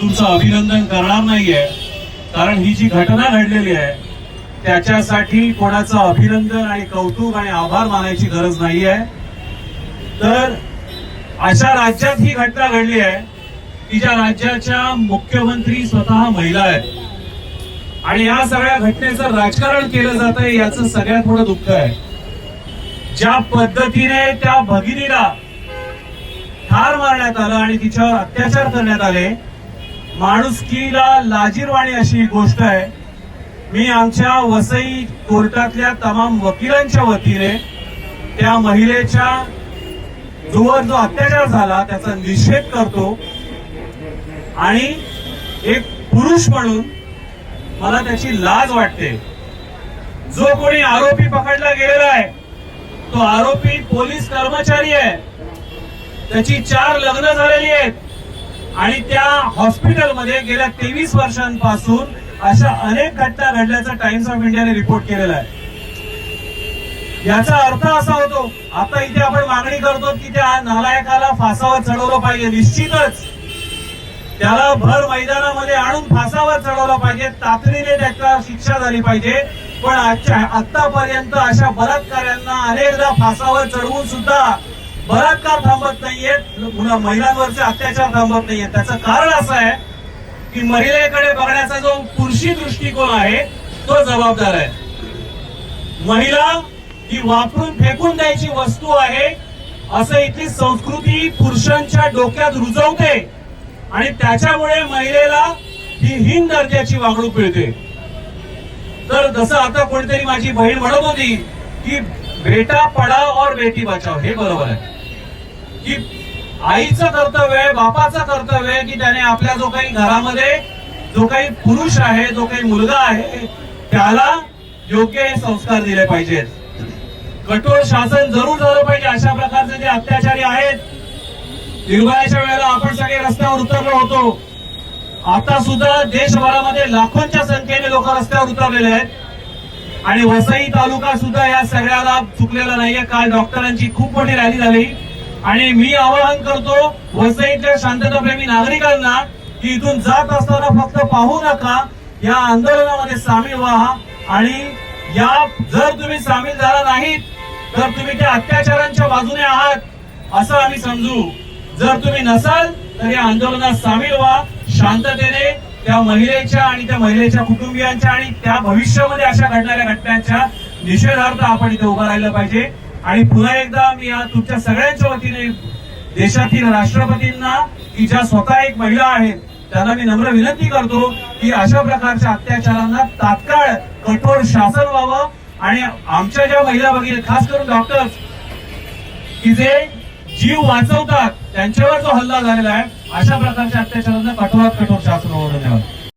तुमचं अभिनंदन करणार नाहीये. कारण ही जी घटना घडलेली आहे त्याच्यासाठी कोणाचं अभिनंदन आणि कौतुक आणि आभार मानायची गरज नाहीये. तर अशा राज्यात ही घटना घडली आहे की ज्या राज्याच्या मुख्यमंत्री स्वतः महिला आहेत. आणि या सगळ्या घटनेचं राजकारण केलं जात आहे याचं सगळ्यात मोठं दुःख आहे. ज्या पद्धतीने त्या भगिनीला ठार मारण्यात आलं आणि तिच्यावर अत्याचार करण्यात आले माणुसकीला लाजीरवाणी अशी ही गोष्ट आहे. मी आमच्या वसई कोर्टातल्या तमाम वकिलांच्या वतीने त्या महिलेच्या जोवर जो अत्याचार झाला त्याचा निषेध करतो. आणि एक पुरुष म्हणून मला त्याची लाज वाटते. जो कोणी आरोपी पकडला गेलेला आहे तो आरोपी पोलीस कर्मचारी आहे. त्याची चार लग्न झालेली आहेत. आणि त्या हॉस्पिटलमध्ये गेल्या तेवीस वर्षांपासून अशा अनेक घटना घडल्याचा टाइम्स ऑफ इंडियाने रिपोर्ट केलेला आहे. याचा अर्थ असा होतो आता इथे आपण मागणी करतो की त्या नालायकाला फासावर चढवलं पाहिजे निश्चितच. त्याला भर मैदानामध्ये आणून फासावर चढवलं पाहिजे तातडीने त्याच्या शिक्षा झाली पाहिजे. पण आजच्या आतापर्यंत अशा बलात्काऱ्यांना अनेकदा फासावर चढवून सुद्धा बलात्कार थांबत नाहीयेत मुला- महिलांवरचे अत्याचार थांबत नाहीयेत. त्याचं कारण असं आहे की महिलेकडे बघण्याचा जो पुरुषी दृष्टिकोन आहे तो जबाबदार आहे. महिला ही वापरून फेकून द्यायची वस्तू आहे असं इथली संस्कृती पुरुषांच्या डोक्यात रुजवते आणि त्याच्यामुळे महिलेला ही हिन दर्जाची वागणूक मिळते. तर जसं आता कोणीतरी माझी बहीण म्हणत होती की बेटा पडाव और बेटी बचाव हे बरोबर आहे. की आईचं कर्तव्य आहे बापाचं कर्तव्य आहे की त्याने आपल्या जो काही घरामध्ये जो काही पुरुष आहे जो काही मुलगा आहे त्याला योग्य संस्कार दिले पाहिजेत. कठोर शासन जरूर झालं पाहिजे अशा प्रकारचे जे अत्याचारी आहेत. निर्भयाच्या वेळेला आपण सगळे रस्त्यावर उतरलो होतो. आता सुद्धा देशभरामध्ये लाखोंच्या संख्येने लोक रस्त्यावर उतरलेले आहेत. आणि वसई तालुका सुद्धा या सगळ्याला चुकलेला नाहीये. काल डॉक्टरांची खूप मोठी रॅली झाली. आणि मी आवाहन करतो वसईतल्या शांतताप्रेमी नागरिकांना की इथून जात असताना फक्त पाहू नका या आंदोलनामध्ये सामील व्हा. आणि या जर तुम्ही सामील झाला नाहीत तर तुम्ही त्या अत्याचारांच्या बाजूने आहात असं आम्ही समजू. जर तुम्ही नसाल तर या आंदोलनात सामील व्हा. शांततेने त्या महिलेच्या आणि त्या महिलेच्या कुटुंबियांच्या आणि त्या भविष्यामध्ये अशा घडणाऱ्या घटनांच्या निषेधार्थ आपण इथे उभं राहिलं पाहिजे. आणि पुन्हा एकदा मी या तुमच्या सगळ्यांच्या वतीने देशातील राष्ट्रपतींना की ज्या स्वतः एक महिला आहेत त्यांना मी नम्र विनंती करतो की अशा प्रकारच्या अत्याचारांना तात्काळ कठोर शासन व्हावं. आणि आमच्या ज्या महिला भगिनी खास करून डॉक्टर्स की जे जीव वाचवतात त्यांच्यावर जो हल्ला झालेला आहे अशा प्रकारच्या अत्याचारांना कठोरात कठोर शासन व्हावं. धन्यवाद.